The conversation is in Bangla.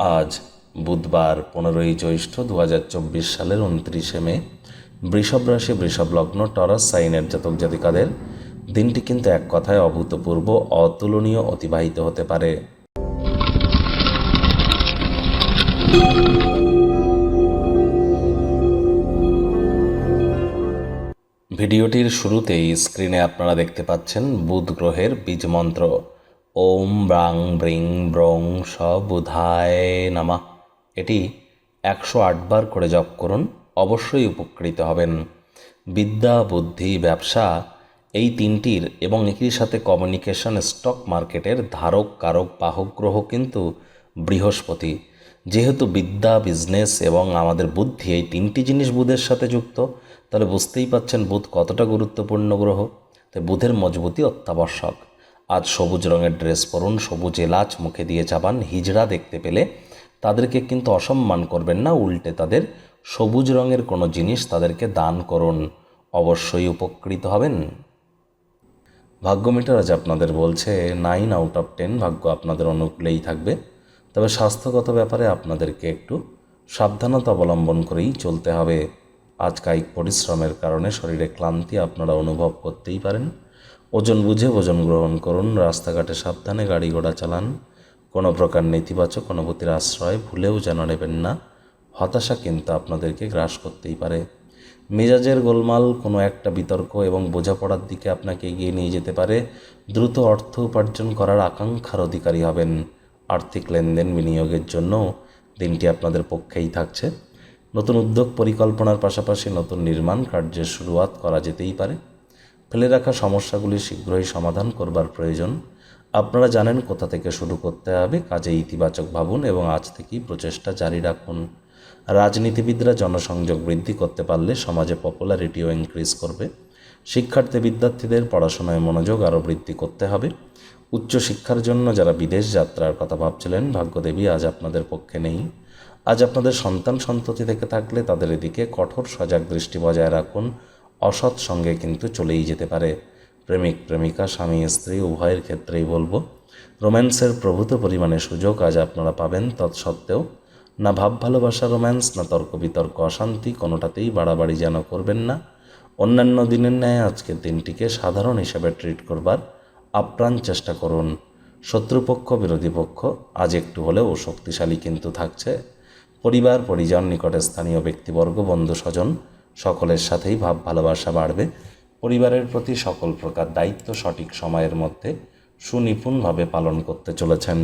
আজ বুধবার পনেরোই জ্যৈষ্ঠ দু হাজার চব্বিশ সালের উনত্রিশে মে। বৃষভ রাশি, বৃষভ লগ্ন, টরাস, সাইনের জাতক জাতিকাদের দিনটি কিন্তু এক কথায় অভূতপূর্ব, অতুলনীয়, অতিবাহিত হতে পারে। ভিডিওটির শুরুতেই স্ক্রিনে আপনারা দেখতে পাচ্ছেন বুধ গ্রহের বীজ মন্ত্র। ওম ব্রাং ব্রিং ব্রং স বুধায় নামা। এটি একশো আটবার করে জপ করুন, অবশ্যই উপকৃত হবেন। বিদ্যা, বুদ্ধি, ব্যবসা, এই তিনটির এবং একই সাথে কমিউনিকেশন স্টক মার্কেটের ধারক, কারক, বাহক, গ্রহ কিন্তু বৃহস্পতি। যেহেতু বিদ্যা বিজনেস এবং আমাদের বুদ্ধি এই তিনটি জিনিস বুধের সাথে যুক্ত, তাহলে বুঝতেই পাচ্ছেন বুধ কতটা গুরুত্বপূর্ণ গ্রহ। তাই বুধের মজবুতি অত্যাবশ্যক। আজ সবুজ রঙের ড্রেস পরুন, সবুজ এলাচ মুখে দিয়ে চাবান, হিজড়া দেখতে পেলে তাদেরকে কিন্তু অসম্মান করবেন না, উল্টে তাদের সবুজ রঙের কোনো জিনিস তাদেরকে দান করুন। অবশ্যই উপকৃত হবেন। ভাগ্য মিটার আজ আপনাদের বলছে নাইন আউট অফ টেন ভাগ্য আপনাদের অনুকূলেই থাকবে। তবে স্বাস্থ্যগত ব্যাপারে আপনাদেরকে একটু সাবধানতা অবলম্বন করেই চলতে হবে। আজ কায়িক পরিশ্রমের কারণে শরীরে ক্লান্তি আপনারা অনুভব করতেই পারেন। ওজন বুঝে ওজন গ্রহণ করুন, রাস্তাঘাটে সাবধানে গাড়ি ঘোড়া চালান। কোনো প্রকার নেতিবাচক অনুভূতির আশ্রয় ভুলেও যেন নেবেন না। হতাশা কিন্তু আপনাদেরকে গ্রাস করতেই পারে। মেজাজের গোলমাল, কোনো একটা বিতর্ক এবং বোঝাপড়ার দিকে আপনাকে এগিয়ে নিয়ে যেতে পারে। দ্রুত অর্থ উপার্জন করার আকাঙ্ক্ষার অধিকারী হবেন। আর্থিক লেনদেন বিনিয়োগের জন্য দিনটি আপনাদের পক্ষেই থাকছে। নতুন উদ্যোগ পরিকল্পনার পাশাপাশি নতুন নির্মাণ কার্যের শুরুয়াত করা যেতেই পারে। ফেলে রাখা সমস্যাগুলি শীঘ্রই সমাধান করবার প্রয়োজন। আপনারা জানেন কোথা থেকে শুরু করতে হবে, কাজে ইতিবাচক ভাবুন এবং আজ থেকেই প্রচেষ্টা জারি রাখুন। রাজনীতিবিদরা জনসংযোগ বৃদ্ধি করতে পারলে সমাজে পপুলারিটিও ইনক্রিজ করবে। শিক্ষার্থী বিদ্যার্থীদের পড়াশোনায় মনোযোগ আরও বৃদ্ধি করতে হবে। উচ্চশিক্ষার জন্য যারা বিদেশ যাত্রার কথা ভাবছিলেন, ভাগ্যদেবী আজ আপনাদের পক্ষে নেই। আজ আপনাদের সন্তান সন্ততি থেকে থাকলে তাদের এদিকে কঠোর সজাগ দৃষ্টি বজায় রাখুন। অসৎ সঙ্গে কিন্তু চলেই যেতে পারে। প্রেমিক, প্রেমিকা, স্বামী, স্ত্রী, উভয়ের ক্ষেত্রেই বলব, রোম্যান্সের প্রভূত পরিমাণে সুযোগ আজ আপনারা পাবেন তৎসত্ত্বেও। না ভাব ভালোবাসা রোম্যান্স, না তর্ক বিতর্ক অশান্তি, কোনোটাতেই বাড়াবাড়ি যেন করবেন না। অন্যান্য দিনের ন্যায় আজকের দিনটিকে সাধারণ হিসেবে ট্রিট করবার আপ্রাণ চেষ্টা করুন। শত্রুপক্ষ, বিরোধী পক্ষ, আজ একটু হলেও শক্তিশালী কিন্তু থাকছে। পরিবার, পরিজন, নিকটে স্থানীয় ব্যক্তিবর্গ বন্ধু স্বজন সকলের সাথেই ভাব ভালোবাসা বাড়বে। পরিবারের প্রতি সকল প্রকার দায়িত্ব সঠিক সময়ের মধ্যে সুনিপুণভাবে পালন করতে চলেছেন।